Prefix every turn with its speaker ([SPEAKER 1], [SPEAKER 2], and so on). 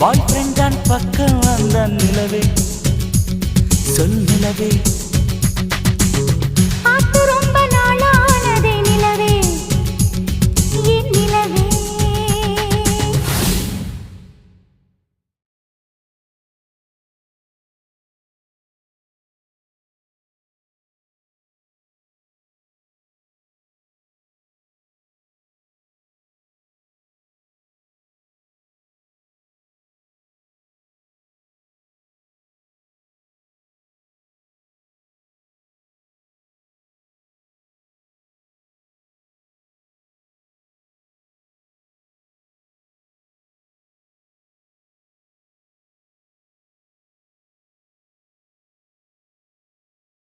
[SPEAKER 1] பாய் ஃப்ரெண்டான் பக்கம் வந்தான் நிலவே சொல் நிலவே.